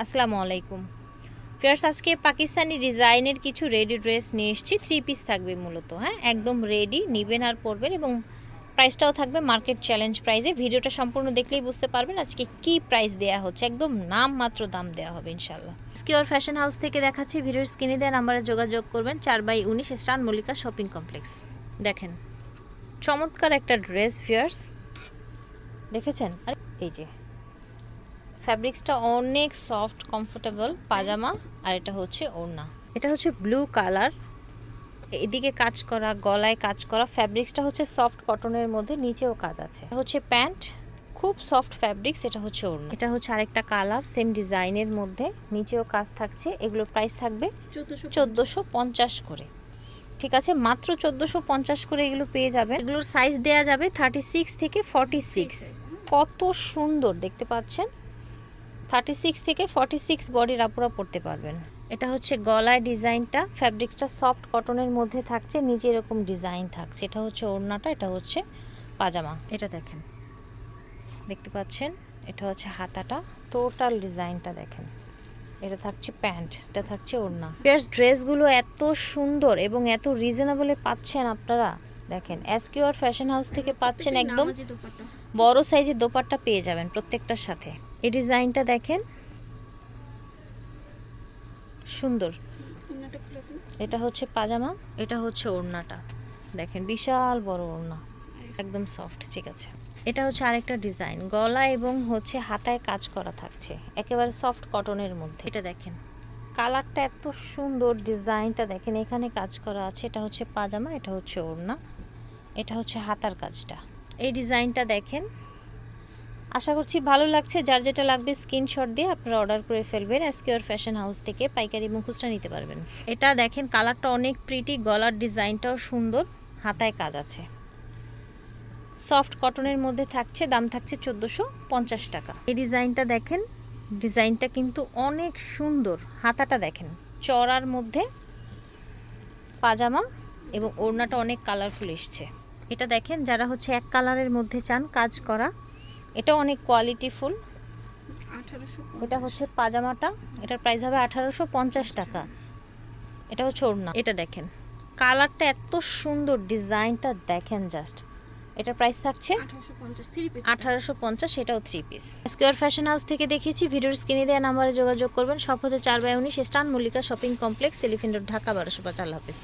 আসসালামু আলাইকুম। ফিয়ার্স, আজকে পাকিস্তানি ডিজাইনের কিছু রেডি ড্রেস নিয়ে এসেছি থ্রি পিস থাকবে মূলত হ্যাঁ? একদম রেডি নিবেন আর পরবেন এবং প্রাইসটাও থাকবে মার্কেট চ্যালেঞ্জ প্রাইসে ভিডিওটা সম্পূর্ণ দেখলেই বুঝতে পারবেন আজকে কি প্রাইস দেয়া হচ্ছে, একদম নাম মাত্র দাম দেওয়া হবে ইনশাল্লাহ স্কিওর ফ্যাশন হাউস থেকে দেখাচ্ছি ভিডিওর স্ক্রিনে দেওয়া নাম্বারে যোগাযোগ করবেন, চার বাই উনিশ স্টান মল্লিকা শপিং কমপ্লেক্স দেখেন, চমৎকার একটা ড্রেস ফিয়ার্স। দেখেছেন? আর, এই যে ফ্যাব্রিক্সটা অনেক সফট কমফোর্টেবল পাজামা আর এটা হচ্ছে ওড়না। এটা হচ্ছে ব্লু কালার এদিকে কাজ করা গলায় কাজ করা ফ্যাব্রিক্সটা হচ্ছে সফট কটনের মধ্যে নিচেও কাজ আছে। হচ্ছে প্যান্ট খুব সফট ফ্যাব্রিক্স এটা হচ্ছে ওড়না। এটা হচ্ছে আরেকটা কালার সেম ডিজাইনের মধ্যে নিচেও কাজ থাকছে। এগুলোর প্রাইস থাকবে চোদ্দোশো পঞ্চাশ করে। ঠিক আছে মাত্র চোদ্দোশো পঞ্চাশ করে এগুলো পেয়ে যাবেন। এগুলোর সাইজ দেয়া যাবে থার্টি সিক্স থেকে ফর্টি সিক্স কত সুন্দর দেখতে পাচ্ছেন? থার্টি সিক্স থেকে ফর্টি সিক্স বডির আপুরা পড়তে পারবেন। এটা হচ্ছে গলায় ডিজাইনটা ফ্যাব্রিক্সটা সফট কটনের মধ্যে থাকছে নিচে এরকম ডিজাইন থাকছে। এটা হচ্ছে ওড়নাটা এটা হচ্ছে পাজামা। এটা দেখেন। দেখতে পাচ্ছেন? এটা হচ্ছে হাতাটা। টোটাল ডিজাইনটা দেখেন। এটা থাকছে প্যান্ট এটা থাকছে ওড়না। পিয়ার্স ড্রেসগুলো এত সুন্দর এবং এত রিজনেবলে পাচ্ছেন আপনারা। দেখেন এসকিউআর ফ্যাশন হাউস থেকে পাচ্ছেন একদম বড় সাইজের দোপাট্টা পেয়ে যাবেন প্রত্যেকটার সাথে। এই ডিজাইনটা দেখেন। সুন্দর। এটা হচ্ছে পাজামা, এটা হচ্ছে ওড়নাটা। দেখেন, বিশাল বড় ওড়না। একদম সফট, ঠিক আছে। এটা হচ্ছে আরেকটা ডিজাইন। গলা এবং হচ্ছে হাতায় কাজ করা থাকছে। একেবারে সফট কটনের মধ্যে। এটা দেখেন। কালারটা এত সুন্দর, ডিজাইনটা দেখেন, এখানে কাজ করা আছে। এটা হচ্ছে পাজামা, এটা হচ্ছে ওড়না। এটা হচ্ছে হাতার কাজটা। এই ডিজাইনটা দেখেন। আশা করছি ভালো লাগছে। যার যেটা লাগবে স্ক্রিনশট দিয়ে আপনারা অর্ডার করে ফেলবেন। এসকিওর ফ্যাশন হাউস থেকে পাইকারি মুখোশটা নিতে পারবেন। এটা দেখেন কালারটা অনেক প্রিটি গলার ডিজাইনটাও সুন্দর, হাতায় কাজ আছে। সফট কটনের মধ্যে থাকছে, দাম থাকছে চোদ্দোশো পঞ্চাশ টাকা। এই ডিজাইনটা দেখেন, ডিজাইনটা কিন্তু অনেক সুন্দর। হাতাটা দেখেন, চড়ার মধ্যে পাজামা এবং ওড়নাটা অনেক কালারফুল এসছে। এটা দেখেন, যারা হচ্ছে এক কালারের মধ্যে চান কাজ করা এটা অনেক কোয়ালিটি ফুল। এটা হচ্ছে পাজামাটা। এটার প্রাইস হবে আঠারোশো পঞ্চাশ টাকা। এটা হচ্ছে ওড়না। এটা দেখেন। কালারটা এত সুন্দর ডিজাইনটা দেখেন জাস্ট এটার প্রাইস থাকছে আঠারোশো পঞ্চাশ সেটাও three piece square fashion house থেকে দেখেছি ভিডিওর স্ক্রিনে দেওয়া নাম্বারে যোগাযোগ করবেন। সব হচ্ছে চার বাই উনিশ স্টান Mallika shopping complex Elephant Road Dhaka বারোশো পাঁচ আল্লাহ হাফিজ।